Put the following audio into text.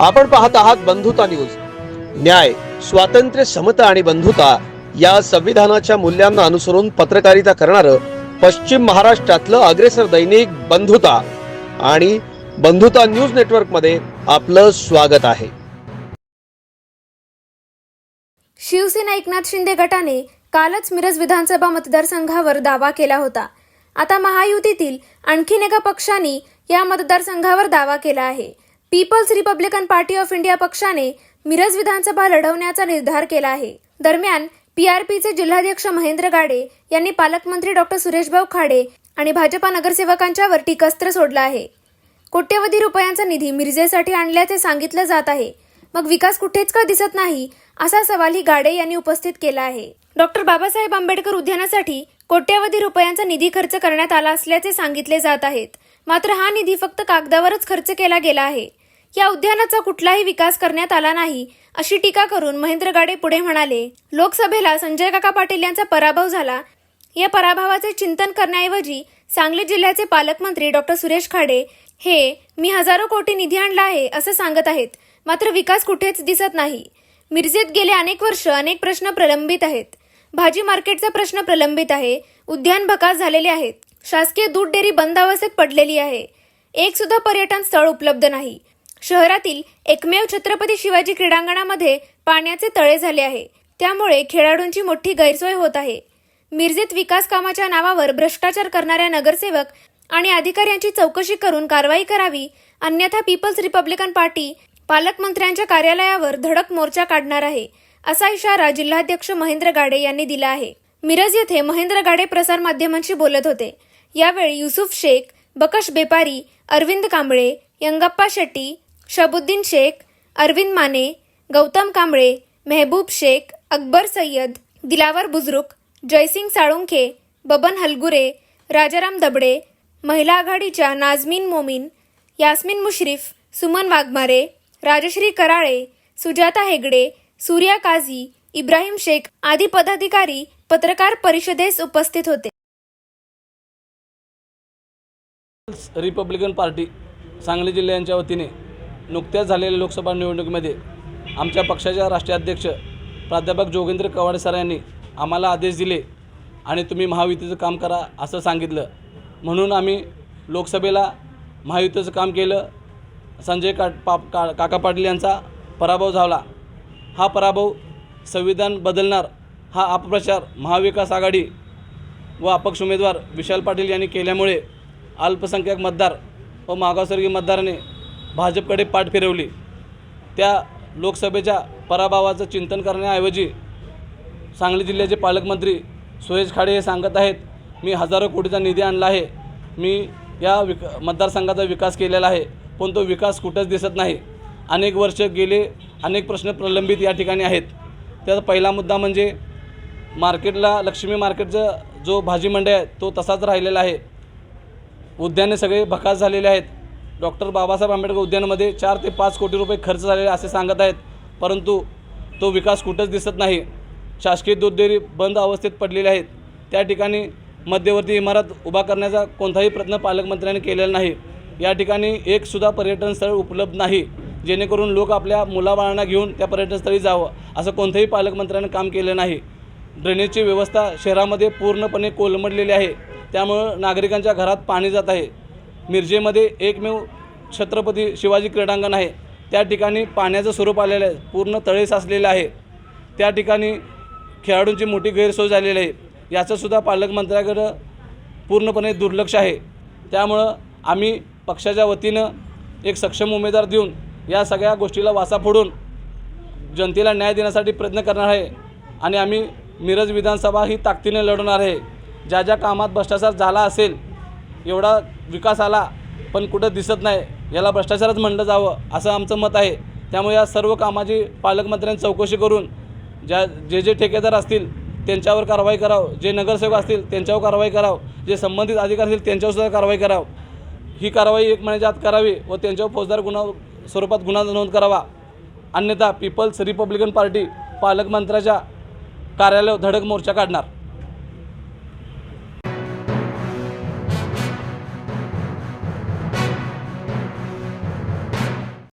आपण पाहत आहात बंधुता न्यूज. न्याय स्वातंत्र्य समता आणि बंधुता या संविधानाच्या मूल्यांना अनुसरून पत्रकारिता करणारं पश्चिम महाराष्ट्रातलं अग्रेसर दैनिक बंधुता आणि बंधुता न्यूज नेटवर्कमध्ये आपलं स्वागत आहे. शिवसेना एकनाथ शिंदे गटाने कालच मिरज विधानसभा मतदारसंघावर दावा केला होता. आता महायुतीतील आणखीन एका पक्षाने या मतदारसंघावर दावा केला आहे. People's Republican Party of India पक्षाने मिरज विधानसभा लढवण्याचा निर्धार केला आहे. दरम्यान पीआरपीचे जिल्हाध्यक्ष महेंद्र गाडे यांनी पालकमंत्री डॉक्टर सुरेशभाऊ खाडे आणि भाजपा नगरसेवकांच्यावर टीकास्त्र सोडलं आहे. कोट्यवधी रुपयांचा निधी मिरजेसाठी आणल्याचे सांगितलं जात आहे. मग विकास कुठेच का दिसत नाही असा सवालही गाडे यांनी उपस्थित केला आहे. डॉक्टर बाबासाहेब आंबेडकर उद्यानासाठी कोट्यवधी रुपयांचा निधी खर्च करण्यात आला असल्याचे सांगितले जात आहेत. मात्र हा निधी फक्त कागदावरच खर्च केला गेला आहे. या उद्यानाचा कुठलाही विकास करण्यात आला नाही अशी टीका करून महेंद्र गाडे पुढे म्हणाले लोकसभेला संजय काका पाटील यांचा पराभव झाला. या पराभवाचे चिंतन करण्याऐवजी सांगली जिल्ह्याचे पालकमंत्री डॉक्टर सुरेश खाडे हे मी हजारो कोटी निधी आणला आहे असं सांगत आहेत. मात्र विकास कुठेच दिसत नाही. मिरजेत गेले अनेक वर्ष अनेक प्रश्न प्रलंबित आहेत. भाजी मार्केटचा प्रश्न प्रलंबित आहे. उद्यान भकास झालेले आहेत. शासकीय दूध डेअरी बंद अवस्थेत पडलेली आहे. एक सुद्धा पर्यटन स्थळ उपलब्ध नाही. शहरातील एकमेव छत्रपती शिवाजी क्रीडांगणामध्ये पाण्याचे तळे झाले आहे. त्यामुळे खेळाडूंची मोठी गैरसोय होत आहे. मिरजेत विकास कामाच्या नावावर भ्रष्टाचार करणाऱ्या नगरसेवक आणि अधिकाऱ्यांची चौकशी करून कारवाई करावी अन्यथा पीपल्स रिपब्लिकन पार्टी पालकमंत्र्यांच्या कार्यालयावर धडक मोर्चा काढणार आहे असा इशारा जिल्हाध्यक्ष महेंद्र गाडे यांनी दिला आहे. मिरज येथे महेंद्र गाडे प्रसारमाध्यमांशी बोलत होते. यावेळी युसुफ शेख बकश बेपारी अरविंद कांबळे यंगप्पा शेट्टी शबुद्दीन शेख अरविंद माने गौतम कांबळे मेहबूब शेख अकबर सय्यद दिलावर बुजरुक जयसिंग साळुंखे बबन हलगुरे राजाराम दबडे महिला आघाडीच्या नाझमीन मोमीन यास्मिन मुश्रीफ सुमन वाघमारे राजश्री कराळे सुजाता हेगडे सूर्या काझी इब्राहिम शेख आदी पदाधिकारी पत्रकार परिषदेस उपस्थित होते. रिपब्लिकन पार्टी सांगली जिल्ह्यांच्या वतीने नुकत्याच झालेल्या लोकसभा निवडणुकीमध्ये आमच्या पक्षाच्या राष्ट्रीय अध्यक्ष प्राध्यापक जोगेंद्र कवाडे सर यांनी आम्हाला आदेश दिले आणि तुम्ही महायुतीचं काम करा असं सांगितलं. म्हणून आम्ही लोकसभेला महायुतीचं काम केलं. संजय का पा का काका पाटील यांचा पराभव झाला. हा पराभव संविधान बदलणार हा अपप्रचार महाविकास आघाडी व अपक्ष उमेदवार विशाल पाटील यांनी केल्यामुळे अल्पसंख्याक मतदार व मागासवर्गीय मतदाराने भाजपकडे पाठ फिरवली. त्या लोकसभेच्या पराभवाचं चिंतन करण्याऐवजी सांगली जिल्ह्याचे पालकमंत्री सुरेश खाडे हे सांगत आहेत मी हजारो कोटीचा निधी आणला आहे. मी या विक मतदारसंघाचा विकास केलेला आहे पण तो विकास कुठंच दिसत नाही. अनेक वर्ष गेले अनेक प्रश्न प्रलंबित या ठिकाणी आहेत. त्याचा पहिला मुद्दा म्हणजे मार्केटला लक्ष्मी मार्केटचा जो भाजी मंडई आहे तो तसाच राहिलेला आहे. उद्याने सगळे भकास झालेले आहेत. डॉक्टर बाबासाहेब आंबेडकर उद्यानामध्ये चार ते पाच कोटी रुपये खर्च झालेले असे सांगत आहेत. परंतु तो विकास कुठंच दिसत नाही. शासकीय दूध डेअरी बंद अवस्थेत पडलेली आहेत. त्या ठिकाणी मध्यवर्ती इमारत उभा करण्याचा कोणताही प्रयत्न पालकमंत्र्यांनी केलेला नाही. या ठिकाणी एकसुद्धा पर्यटन स्थळ उपलब्ध नाही. जेणेकरून लोक आपल्या मुलाबाळांना घेऊन त्या पर्यटनस्थळी जावं असं कोणत्याही पालकमंत्र्यांनी काम केलं नाही. ड्रेनेजची व्यवस्था शहरामध्ये पूर्णपणे कोलमडलेली आहे. त्यामुळं नागरिकांच्या घरात पाणी जात आहे. मिरजेमध्ये एकमेव छत्रपती शिवाजी क्रीडांगण आहे. त्या ठिकाणी पाण्याचं स्वरूप आलेलं आहे. पूर्ण तळे साचलेलं आहे. त्या ठिकाणी खेळाडूंची मोठी गैरसोय झालेली आहे. याचंसुद्धा पालकमंत्र्याकडं पूर्णपणे दुर्लक्ष आहे. त्यामुळं आम्ही पक्षाच्या वतीनं एक सक्षम उमेदवार देऊन या सगळ्या गोष्टीला वासा फोडून जनतेला न्याय देण्यासाठी प्रयत्न करणार आहे आणि आम्ही मिरज विधानसभा ही ताकदीने लढवणार आहे. ज्या ज्या कामात भ्रष्टाचार झाला असेल एवढा विकास आला पण कुठं दिसत नाही. याला भ्रष्टाचारच म्हणलं जावं असं आमचं मत आहे. त्यामुळे या सर्व कामाची पालकमंत्र्यांनी चौकशी करून ज्या जे जे ठेकेदार असतील त्यांच्यावर कारवाई करावं. जे नगरसेवक असतील त्यांच्यावर कारवाई करावं. जे संबंधित अधिकारी असतील त्यांच्यावरसुद्धा कारवाई करावं. ही कारवाई एक महिन्याच्या आत करावी व त्यांच्यावर फौजदार गुन्हा स्वरूपात गुन्हा नोंद करावा. अन्यथा पीपल्स रिपब्लिकन पार्टी पालकमंत्र्याच्या कार्यालयावर धडक मोर्चा काढणार.